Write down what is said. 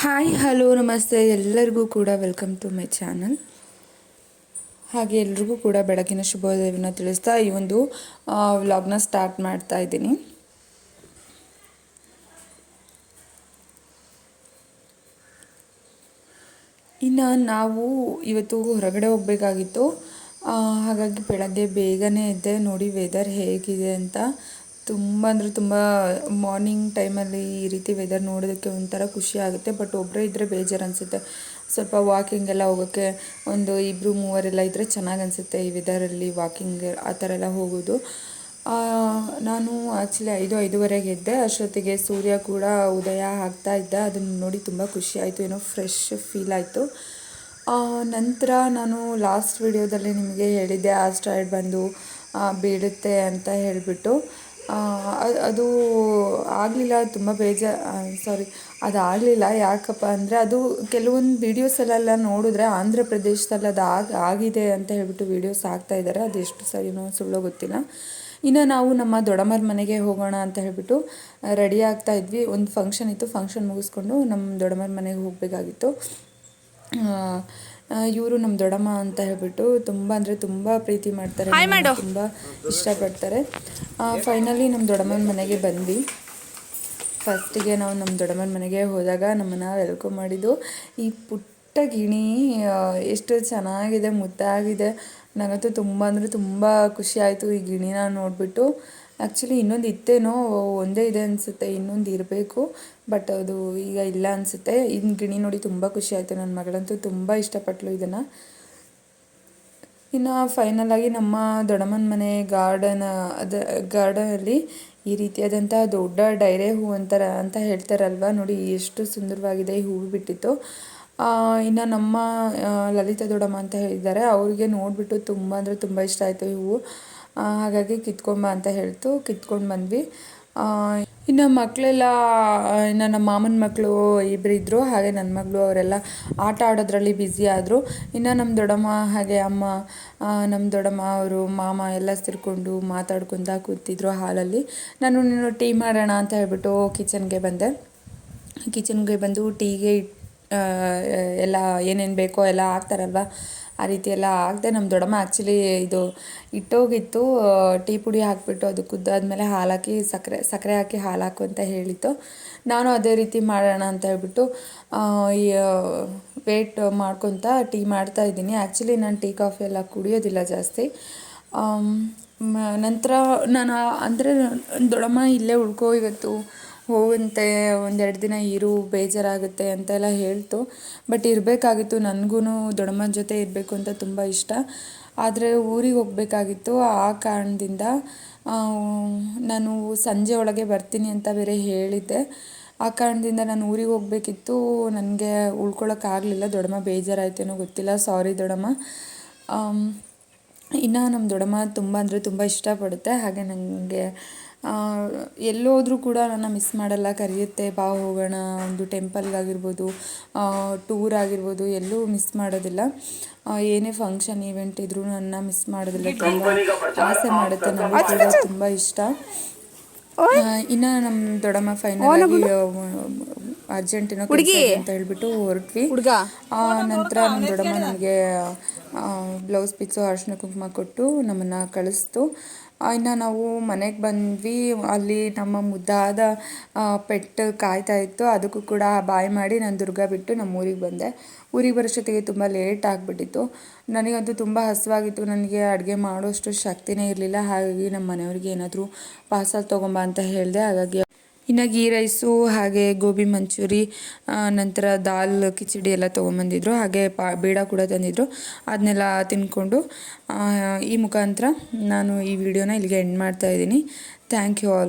Hi, hello, ನಮಸ್ತೆ. ಎಲ್ಲರಿಗೂ ಕೂಡ ವೆಲ್ಕಮ್ ಟು ಮೈ ಚಾನಲ್. ಹಾಗೆ ಎಲ್ರಿಗೂ ಕೂಡ ಬೆಳಗಿನ ಶುಭೋದಯವನ್ನು ತಿಳಿಸ್ತಾ ಈ ಒಂದು ವ್ಲಾಗ್ನ ಸ್ಟಾರ್ಟ್ ಮಾಡ್ತಾ ಇದ್ದೀನಿ. ಇನ್ನು ನಾವು ಇವತ್ತು ಹೊರಗಡೆ ಹೋಗಬೇಕಾಗಿತ್ತು. ಹಾಗಾಗಿ ಬೆಳಗ್ಗೆ ಬೇಗನೆ ಎದ್ದೆ. ನೋಡಿ ವೆದರ್ ಹೇಗಿದೆ ಅಂತ. ತುಂಬ ಅಂದರೆ ತುಂಬ ಮಾರ್ನಿಂಗ್ ಟೈಮಲ್ಲಿ ಈ ರೀತಿ ವೆದರ್ ನೋಡೋದಕ್ಕೆ ಒಂಥರ ಖುಷಿ ಆಗುತ್ತೆ. ಬಟ್ ಒಬ್ಬರೇ ಇದ್ದರೆ ಬೇಜಾರು ಅನಿಸುತ್ತೆ. ಸ್ವಲ್ಪ ವಾಕಿಂಗ್ ಎಲ್ಲ ಹೋಗೋಕ್ಕೆ ಒಂದು ಇಬ್ಬರು ಮೂವರೆಲ್ಲ ಇದ್ದರೆ ಚೆನ್ನಾಗಿ ಅನಿಸುತ್ತೆ ಈ ವೆದರಲ್ಲಿ ವಾಕಿಂಗ್ ಆ ಥರ ಎಲ್ಲ ಹೋಗೋದು. ನಾನು ಆ್ಯಕ್ಚುಲಿ ಐದು, ಐದುವರೆಗೆ ಇದ್ದೆ ಅಷ್ಟೊತ್ತಿಗೆ ಸೂರ್ಯ ಕೂಡ ಉದಯ ಆಗ್ತಾ ಇದ್ದ. ಅದನ್ನು ನೋಡಿ ತುಂಬ ಖುಷಿ ಆಯಿತು. ಏನೋ ಫ್ರೆಶ್ ಫೀಲ್ ಆಯಿತು. ನಂತರ ನಾನು ಲಾಸ್ಟ್ ವಿಡಿಯೋದಲ್ಲಿ ನಿಮಗೆ ಹೇಳಿದ್ದೆ. ಆಸ್ಟ್ರಾಯ್ಡ್ ಬಂದು ಬೀಳುತ್ತೆ ಅಂತ ಹೇಳಿಬಿಟ್ಟು. ಅದು ಆಗಲಿಲ್ಲ, ತುಂಬ ಬೇಜಾರು ಸಾರಿ ಅದು ಆಗಲಿಲ್ಲ. ಯಾಕಪ್ಪ ಅಂದರೆ ಅದು ಕೆಲವೊಂದು ವೀಡಿಯೋಸಲ್ಲೆಲ್ಲ ನೋಡಿದ್ರೆ ಆಂಧ್ರ ಪ್ರದೇಶದಲ್ಲಿ ಅದು ಆಗ ಆಗಿದೆ ಅಂತ ಹೇಳ್ಬಿಟ್ಟು ವೀಡಿಯೋಸ್ ಇದ್ದಾರೆ ಅದು ಎಷ್ಟು ಸರಿನೋ ಸುಳ್ಳೋ ಗೊತ್ತಿಲ್ಲ. ಇನ್ನು ನಾವು ನಮ್ಮ ದೊಡ್ಡಮ್ಮರ ಮನೆಗೆ ಹೋಗೋಣ ಅಂತ ಹೇಳಿಬಿಟ್ಟು ರೆಡಿ ಆಗ್ತಾ ಇದ್ವಿ. ಒಂದು ಫಂಕ್ಷನ್ ಇತ್ತು. ಫಂಕ್ಷನ್ ಮುಗಿಸ್ಕೊಂಡು ನಮ್ಮ ದೊಡ್ಡಮ್ಮರ ಮನೆಗೆ ಹೋಗಬೇಕಾಗಿತ್ತು. ಇವರು ನಮ್ಮ ದೊಡ್ಡಮ್ಮ ಅಂತ ಹೇಳ್ಬಿಟ್ಟು ತುಂಬ ಅಂದರೆ ತುಂಬ ಪ್ರೀತಿ ಮಾಡ್ತಾರೆ. ತುಂಬ ಇಷ್ಟಪಡ್ತಾರೆ. ಫೈನಲಿ ನಮ್ಮ ದೊಡ್ಡಮ್ಮನ ಮನೆಗೆ ಬಂದ್ವಿ. ಫಸ್ಟಿಗೆ ನಾವು ನಮ್ಮ ದೊಡ್ಡಮ್ಮನ ಮನೆಗೆ ಹೋದಾಗ ನಮ್ಮನ್ನು ವೆಲ್ಕಮ್ ಮಾಡಿದ್ದು ಈ ಪುಟ್ಟ ಗಿಣಿ ಎಷ್ಟು ಚೆನ್ನಾಗಿದೆ, ಮುದ್ದಾಗಿದೆ. ನನಗಂತೂ ತುಂಬ ಅಂದರೆ ತುಂಬ ಖುಷಿ ಆಯಿತು ಈ ಗಿಣಿನ ನೋಡಿಬಿಟ್ಟು. ಆ್ಯಕ್ಚುಲಿ ಇನ್ನೊಂದು ಇತ್ತೇನೋ, ಒಂದೇ ಇದೆ ಅನಿಸುತ್ತೆ, ಇನ್ನೊಂದು ಇರಬೇಕು ಬಟ್ ಅದು ಈಗ ಇಲ್ಲ ಅನಿಸುತ್ತೆ. ಇನ್ನು ಗಿಣಿ ನೋಡಿ ತುಂಬ ಖುಷಿ ಆಯಿತು ನನ್ನ ಮಗಳಂತೂ ತುಂಬ ಇಷ್ಟಪಟ್ಟಳು ಇದನ್ನು. ಇನ್ನು ಫೈನಲಾಗಿ ನಮ್ಮ ದೊಡ್ಡಮ್ಮನ ಮನೆ ಗಾರ್ಡನ್ ಅದ ಗಾರ್ಡನಲ್ಲಿ ಈ ರೀತಿಯಾದಂಥ ದೊಡ್ಡ ಡೈರೆ ಹೂ ಅಂತಾರೆ, ಅಂತ ಹೇಳ್ತಾರಲ್ವ, ನೋಡಿ ಎಷ್ಟು ಸುಂದರವಾಗಿದೆ ಈ ಹೂವು ಬಿಟ್ಟಿತ್ತು. ಇನ್ನು ನಮ್ಮ ಲಲಿತಾ ದೊಡ್ಡಮ್ಮ ಅಂತ ಹೇಳಿದ್ದಾರೆ. ಅವ್ರಿಗೆ ನೋಡಿಬಿಟ್ಟು ತುಂಬ ಅಂದರೆ ತುಂಬ ಇಷ್ಟ ಆಯಿತು ಇವು. ಹಾಗಾಗಿ ಕಿತ್ಕೊಂಬ ಅಂತ ಹೇಳ್ತು. ಕಿತ್ಕೊಂಡು ಬಂದ್ವಿ. ಇನ್ನು ಮಕ್ಕಳೆಲ್ಲ ಇನ್ನು ನಮ್ಮ ಮಾಮನ ಮಕ್ಕಳು ಇಬ್ಬರು ಇದ್ದರು ಹಾಗೆ ನನ್ನ ಮಗಳು ಅವರೆಲ್ಲ ಆಟ ಆಡೋದ್ರಲ್ಲಿ ಬ್ಯುಸಿ ಆದರು. ಇನ್ನು ನಮ್ಮ ದೊಡ್ಡಮ್ಮ, ಹಾಗೆ ಅಮ್ಮ ನಮ್ಮ ದೊಡ್ಡಮ್ಮ ಅವರು, ಮಾಮ ಎಲ್ಲ ಸೇರಿಕೊಂಡು ಮಾತಾಡ್ಕೊತ ಕೂತಿದ್ರು ಹಾಲಲ್ಲಿ. ನಾನು ನೀನು ಟೀ ಮಾಡೋಣ ಅಂತ ಹೇಳ್ಬಿಟ್ಟು ಕಿಚನ್ಗೆ ಬಂದೆ. ಕಿಚನ್ಗೆ ಬಂದು ಟೀಗೆ ಎಲ್ಲ ಏನೇನು ಬೇಕೋ ಎಲ್ಲ ಹಾಕ್ತಾರಲ್ವ? ಆ ರೀತಿ ಎಲ್ಲ ಆಗದೆ ನಮ್ಮ ದೊಡ್ಡಮ್ಮ ಆ್ಯಕ್ಚುಲಿ ಇದು ಇಟ್ಟೋಗಿತ್ತು. ಟೀ ಪುಡಿ ಹಾಕಿಬಿಟ್ಟು ಅದು ಕುದ್ದಾದಮೇಲೆ ಹಾಲು ಹಾಕಿ ಸಕ್ಕರೆ ಸಕ್ಕರೆ ಹಾಕಿ ಹಾಲು ಹಾಕು ಅಂತ ಹೇಳಿತ್ತು. ನಾನು ಅದೇ ರೀತಿ ಮಾಡೋಣ ಅಂತ ಹೇಳ್ಬಿಟ್ಟು ವೇಟ್ ಮಾಡ್ಕೊತ ಟೀ ಮಾಡ್ತಾ ಇದ್ದೀನಿ. ಆ್ಯಕ್ಚುಲಿ ನಾನು ಟೀ, ಕಾಫಿ ಎಲ್ಲ ಕುಡಿಯೋದಿಲ್ಲ ಜಾಸ್ತಿ. ನಂತರ ನಾನು ಅಂದರೆ ದೊಡ್ಡಮ್ಮ ಇಲ್ಲೇ ಉಳ್ಕೋ ಇವತ್ತು. ಹೋಗಂತೆ, ಒಂದೆರಡು ದಿನ ಇರು, ಬೇಜಾರಾಗುತ್ತೆ ಅಂತೆಲ್ಲ ಹೇಳ್ತು. ಬಟ್ ಇರಬೇಕಾಗಿತ್ತು ನನಗೂ ದೊಡ್ಡಮ್ಮನ ಜೊತೆ ಇರಬೇಕು ಅಂತ ತುಂಬ ಇಷ್ಟ. ಆದರೆ ಊರಿಗೆ ಹೋಗಬೇಕಾಗಿತ್ತು. ಆ ಕಾರಣದಿಂದ ನಾನು ಸಂಜೆ ಒಳಗೆ ಬರ್ತೀನಿ ಅಂತ ಬೇರೆ ಹೇಳಿದ್ದೆ. ಆ ಕಾರಣದಿಂದ ನಾನು ಊರಿಗೆ ಹೋಗಬೇಕಿತ್ತು. ನನಗೆ ಉಳ್ಕೊಳ್ಳೋಕ್ಕಾಗಲಿಲ್ಲ ದೊಡ್ಡಮ್ಮ ಬೇಜಾರಾಯ್ತೇನೋ ಗೊತ್ತಿಲ್ಲ. ಸಾರಿ ದೊಡ್ಡಮ್ಮ. ಇನ್ನು ನಮ್ಮ ದೊಡ್ಡಮ್ಮ ತುಂಬ ಅಂದರೆ ತುಂಬ ಇಷ್ಟಪಡುತ್ತೆ. ಹಾಗೆ ನನಗೆ ಎಲ್ಲೋದರೂ ಕೂಡ ನನ್ನ ಮಿಸ್ ಮಾಡಲ್ಲ ಕರೆಯುತ್ತೆ ಬಾ ಹೋಗೋಣ ಒಂದು ಟೆಂಪಲ್ಗಾಗಿರ್ಬೋದು ಟೂರ್ ಆಗಿರ್ಬೋದು ಎಲ್ಲೂ ಮಿಸ್ ಮಾಡೋದಿಲ್ಲ. ಏನೇ ಫಂಕ್ಷನ್ ಈವೆಂಟ್ ಇದ್ರೂ ನನ್ನ ಮಿಸ್ ಮಾಡೋದಿಲ್ಲ. ತುಂಬ ಆಸೆ ಮಾಡುತ್ತೆ ನನಗೆ ಕೂಡ ತುಂಬ ಇಷ್ಟ. ಇನ್ನು ನಮ್ಮ ದೊಡ್ಡಮ್ಮ ಫೈನಲ್ ಆಗಿ ಅರ್ಜೆಂಟಿನ ಅಂತ ಹೇಳ್ಬಿಟ್ಟು ಹೊರಟ್ವಿ. ನಂತರ ನಮ್ಮ ದೊಡ್ಡಮ್ಮ ನನಗೆ ಬ್ಲೌಸ್ ಪಿಚ್ಚು ಅರ್ಶಿನ ಕುಂಕುಮ ಕೊಟ್ಟು ನಮ್ಮನ್ನು ಕಳಿಸ್ತು. ಇನ್ನು ನಾವು ಮನೆಗೆ ಬಂದ್ವಿ. ಅಲ್ಲಿ ನಮ್ಮ ಮುದ್ದಾದ ಪೆಟ್ಟು ಕಾಯ್ತಾ ಇತ್ತು. ಅದಕ್ಕೂ ಕೂಡ ಬಾಯ್ ಮಾಡಿ ನಾನು ದುರ್ಗ ಬಿಟ್ಟು ನಮ್ಮ ಊರಿಗೆ ಬಂದೆ. ಊರಿಗೆ ಬರೋಷ್ಟೊತ್ತಿಗೆ ತುಂಬ ಲೇಟ್ ಆಗಿಬಿಟ್ಟಿತ್ತು. ನನಗಂತೂ ತುಂಬ ಹಸಿವಾಗಿತ್ತು. ನನಗೆ ಅಡುಗೆ ಮಾಡೋಷ್ಟು ಶಕ್ತಿನೇ ಇರಲಿಲ್ಲ. ಹಾಗಾಗಿ ನಮ್ಮ ಮನೆಯವ್ರಿಗೆ ಏನಾದರೂ ಪಾರ್ಸಲ್ ತೊಗೊಂಬ ಅಂತ ಹೇಳಿದೆ. ಹಾಗಾಗಿ ಇನ್ನು ಗೀ ರೈಸು ಹಾಗೆ ಗೋಬಿ ಮಂಚೂರಿ ನಂತರ ದಾಲ್, ಕಿಚಡಿ ಎಲ್ಲ ತೊಗೊಂಬಂದಿದ್ರು. ಹಾಗೆ ಪಾ, ಬೇಡ ಕೂಡ ತಂದಿದ್ರು. ಅದನ್ನೆಲ್ಲ ತಿಂದ್ಕೊಂಡು ಈ ಮುಖಾಂತರ ನಾನು ಈ ವಿಡಿಯೋನ ಇಲ್ಲಿಗೆ ಎಂಡ್ ಮಾಡ್ತಾ ಇದ್ದೀನಿ. Thank you all